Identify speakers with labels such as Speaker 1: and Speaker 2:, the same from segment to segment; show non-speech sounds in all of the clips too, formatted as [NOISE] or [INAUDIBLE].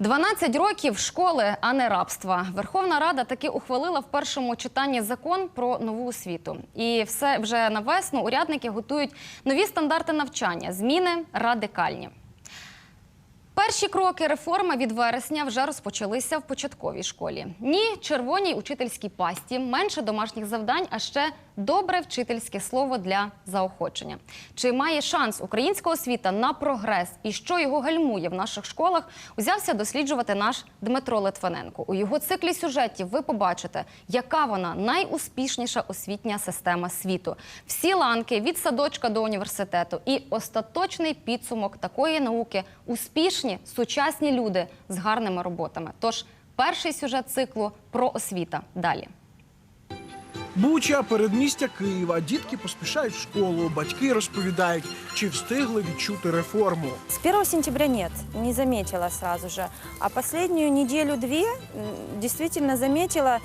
Speaker 1: 12 років школи, а не рабства. Верховна Рада таки ухвалила в першому читанні закон про нову освіту. І все вже на весну урядники готують нові стандарти навчання. Зміни радикальні. Перші кроки реформи від вересня вже розпочалися в початковій школі. Ні, червоній учительській пасті, менше домашніх завдань, а ще добре вчительське слово для заохочення. Чи має шанс українська освіта на прогрес і що його гальмує в наших школах? Узявся досліджувати наш Дмитро Литвиненко. У його циклі сюжетів ви побачите, яка вона найуспішніша освітня система світу. Всі ланки від садочка до університету і остаточний підсумок такої науки успішні сучасні люди з гарними роботами. Тож перший сюжет циклу про освіта далі.
Speaker 2: Буча, передмістя Києва. Дітки поспішають в школу. Батьки розповідають, чи встигли відчути реформу.
Speaker 3: С 1 сентября нет, не заметила сразу же. А последнюю неделю-две м, действительно заметила.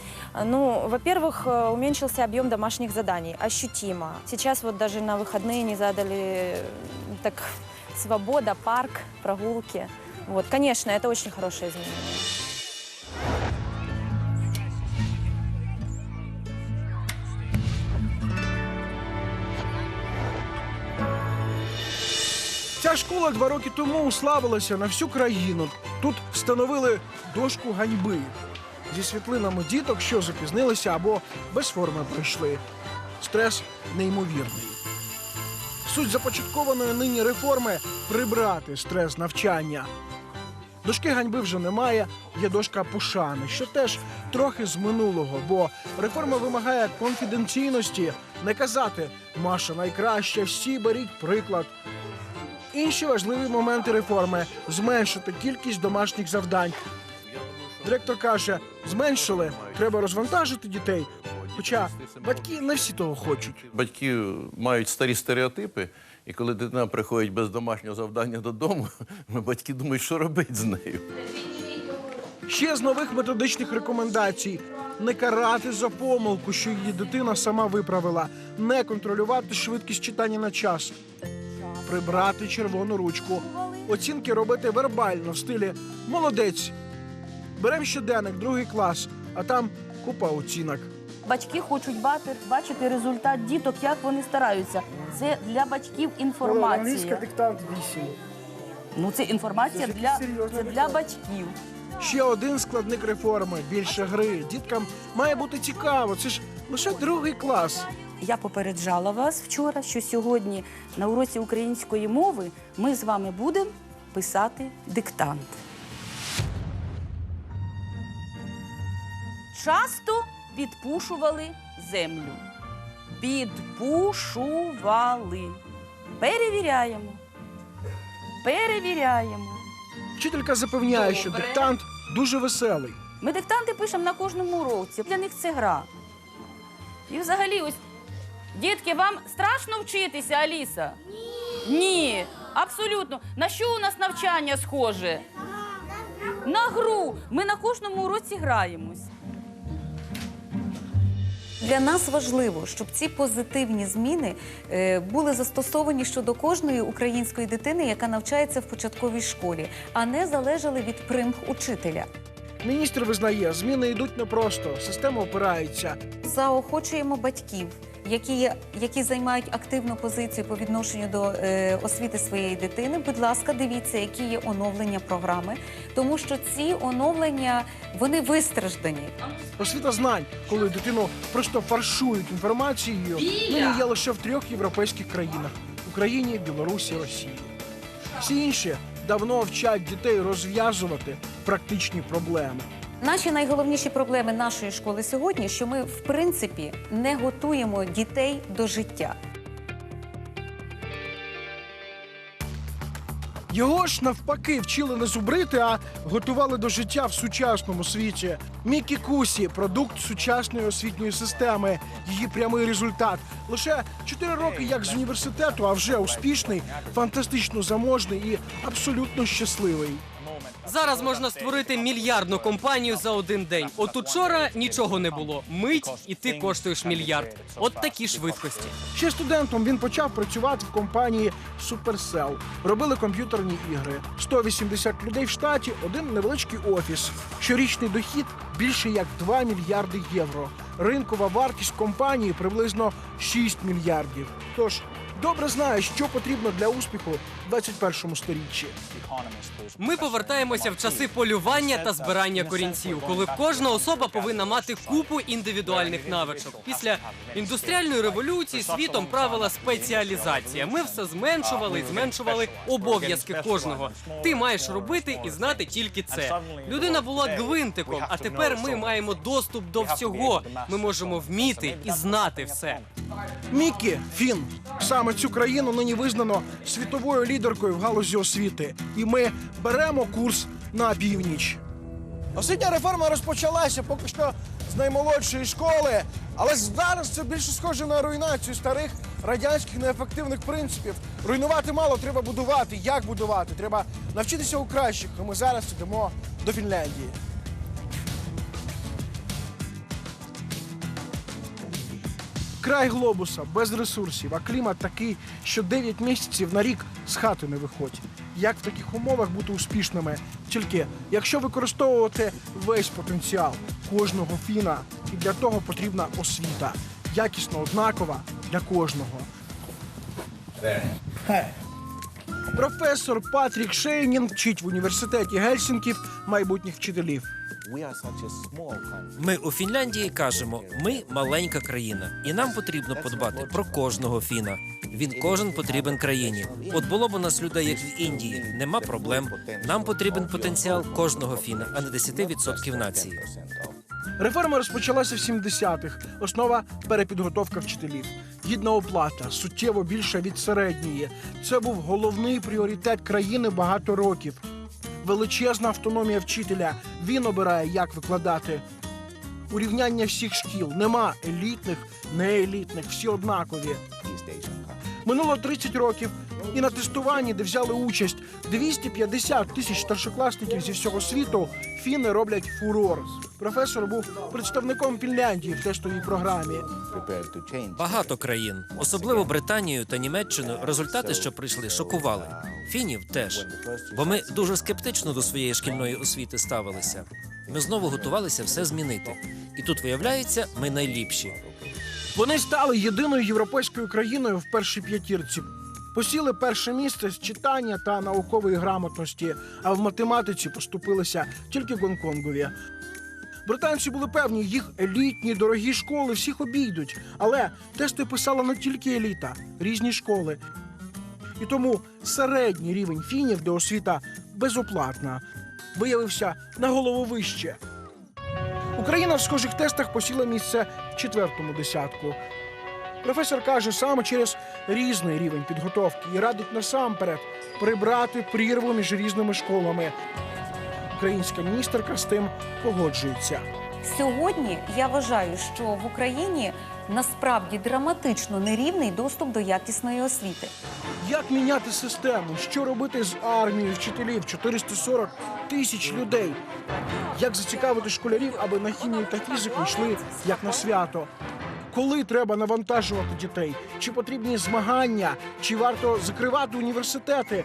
Speaker 3: Ну, во-первых, э, уменьшился объем домашних заданий, ощутимо. Сейчас вот даже на выходные не задали э, так свобода, парк, прогулки. Вот, конечно, это очень хорошее изменение.
Speaker 2: Ця школа два роки тому уславилася на всю країну. Тут встановили дошку ганьби зі світлинами діток, що запізнилися або без форми прийшли. Стрес неймовірний. Суть започаткованої нині реформи прибрати стрес навчання. Дошки ганьби вже немає, є дошка пошани, що теж трохи з минулого, бо реформа вимагає конфіденційності, не казати Маша найкраща, всі беріть приклад. Інші важливі моменти реформи зменшити кількість домашніх завдань. Директор каже, зменшили, треба розвантажити дітей. Хоча батьки не всі того хочуть.
Speaker 4: Батьки мають старі стереотипи, і коли дитина приходить без домашнього завдання додому, [LAUGHS] батьки думають, що робити з нею.
Speaker 2: Ще з нових методичних рекомендацій: не карати за помилку, що її дитина сама виправила, не контролювати швидкість читання на час, прибрати червону ручку, оцінки робити вербально в стилі молодець. Беремо щоденник, другий клас, а там купа оцінок.
Speaker 5: Батьки хочуть бати- бачити результат діток, як вони стараються. Це для батьків інформація.
Speaker 2: диктант 8.
Speaker 5: Ну це інформація
Speaker 2: Це
Speaker 5: для, це для батьків.
Speaker 2: Ще один складник реформи більше гри. Діткам має бути цікаво. Це ж лише другий клас.
Speaker 5: Я попереджала вас вчора, що сьогодні на уроці української мови ми з вами будемо писати диктант. Часто підпушували землю. Підпушували. Перевіряємо. Перевіряємо.
Speaker 2: Вчителька запевняє, що диктант дуже веселий.
Speaker 5: Ми диктанти пишемо на кожному уроці. Для них це гра. І взагалі, ось, дітки, вам страшно вчитися, Аліса? Ні. Ні, абсолютно. На що у нас навчання схоже? На гру. Ми на кожному уроці граємось.
Speaker 6: Для нас важливо, щоб ці позитивні зміни е, були застосовані щодо кожної української дитини, яка навчається в початковій школі, а не залежали від примх учителя.
Speaker 2: Міністр визнає, зміни йдуть непросто, система опирається.
Speaker 6: Заохочуємо батьків, які, які займають активну позицію по відношенню до е, освіти своєї дитини. Будь ласка, дивіться, які є оновлення програми, тому що ці оновлення вони вистраждані.
Speaker 2: Освіта знань, коли дитину просто фаршують інформацією, нині є лише в трьох європейських країнах: Україні, Білорусі, Росії. Всі інші давно вчать дітей розв'язувати практичні проблеми.
Speaker 6: Наші найголовніші проблеми нашої школи сьогодні, що ми в принципі не готуємо дітей до життя.
Speaker 2: Його ж навпаки вчили не зубрити, а готували до життя в сучасному світі. Мікі Кусі продукт сучасної освітньої системи. Її прямий результат. Лише 4 роки як з університету, а вже успішний, фантастично заможний і абсолютно щасливий.
Speaker 7: Зараз можна створити мільярдну компанію за один день. От учора нічого не було. Мить і ти коштуєш мільярд. От такі швидкості.
Speaker 2: Ще студентом він почав працювати в компанії Supercell. Робили комп'ютерні ігри. 180 людей в штаті, один невеличкий офіс. Щорічний дохід більше як 2 мільярди євро. Ринкова вартість компанії приблизно 6 мільярдів. Тож добре знає, що потрібно для успіху в 21 сторіччі.
Speaker 7: Ми повертаємося в часи полювання та збирання корінців, коли кожна особа повинна мати купу індивідуальних навичок. Після індустріальної революції світом правила спеціалізація. Ми все зменшували і зменшували обов'язки кожного. Ти маєш робити і знати тільки це. Людина була гвинтиком, а тепер ми маємо доступ до всього. Ми можемо вміти і знати все.
Speaker 2: Мікі Фін. Саме цю країну нині визнано світовою лідеркою в галузі освіти. І ми беремо курс на північ. Освітня реформа розпочалася поки що з наймолодшої школи, але зараз це більше схоже на руйнацію старих радянських неефективних принципів. Руйнувати мало, треба будувати. Як будувати? Треба навчитися у кращих. Ми зараз йдемо до Фінляндії. Край глобуса без ресурсів, а клімат такий, що 9 місяців на рік з хати не виходь. Як в таких умовах бути успішними? Тільки якщо використовувати весь потенціал кожного фіна, і для того потрібна освіта, якісно однакова для кожного. Професор Патрік Шейнін вчить в університеті Гельсінків майбутніх вчителів.
Speaker 8: Ми у Фінляндії кажемо, ми маленька країна, і нам потрібно подбати про кожного фіна. Він кожен потрібен країні. От було б у нас людей, як в Індії, нема проблем. Нам потрібен потенціал кожного фіна, а не 10% нації.
Speaker 2: Реформа розпочалася в 70-х. Основа перепідготовка вчителів. Гідна оплата, суттєво більша від середньої. Це був головний пріоритет країни багато років. Величезна автономія вчителя. Він обирає, як викладати. Урівняння всіх шкіл. Нема елітних, неелітних, всі однакові. Минуло 30 років, і на тестуванні, де взяли участь 250 тисяч старшокласників зі всього світу, фіни роблять фурор. Професор був представником Фінляндії в тестовій програмі.
Speaker 8: Багато країн, особливо Британію та Німеччину, результати, що прийшли, шокували. Фінів теж. Бо ми дуже скептично до своєї шкільної освіти ставилися. Ми знову готувалися все змінити. І тут виявляється, ми найліпші.
Speaker 2: Вони стали єдиною європейською країною в першій п'ятірці. Посіли перше місце з читання та наукової грамотності, а в математиці поступилися тільки Гонконгові. Британці були певні, їх елітні, дорогі школи всіх обійдуть. Але тести писала не тільки еліта, різні школи. І тому середній рівень фінів, де освіта безоплатна, виявився на голову вище. Україна в схожих тестах посіла місце в четвертому десятку. Професор каже, саме через різний рівень підготовки і радить насамперед прибрати прірву між різними школами. Українська міністерка з тим погоджується.
Speaker 6: Сьогодні я вважаю, що в Україні насправді драматично нерівний доступ до якісної освіти.
Speaker 2: Як міняти систему? Що робити з армією вчителів 440 тисяч людей? Як зацікавити школярів, аби на хімію та фізику йшли як на свято? Коли треба навантажувати дітей? Чи потрібні змагання? Чи варто закривати університети?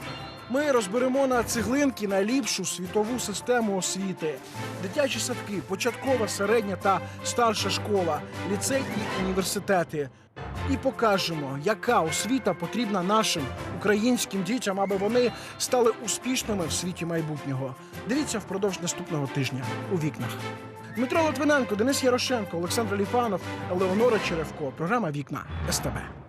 Speaker 2: Ми розберемо на цеглинки найліпшу світову систему освіти, дитячі садки, початкова, середня та старша школа, ліцей і університети. І покажемо, яка освіта потрібна нашим українським дітям, аби вони стали успішними в світі майбутнього. Дивіться впродовж наступного тижня у вікнах. Дмитро Литвиненко, Денис Ярошенко, Олександр Ліфанов, Елеонора Черевко. Програма Вікна СТБ.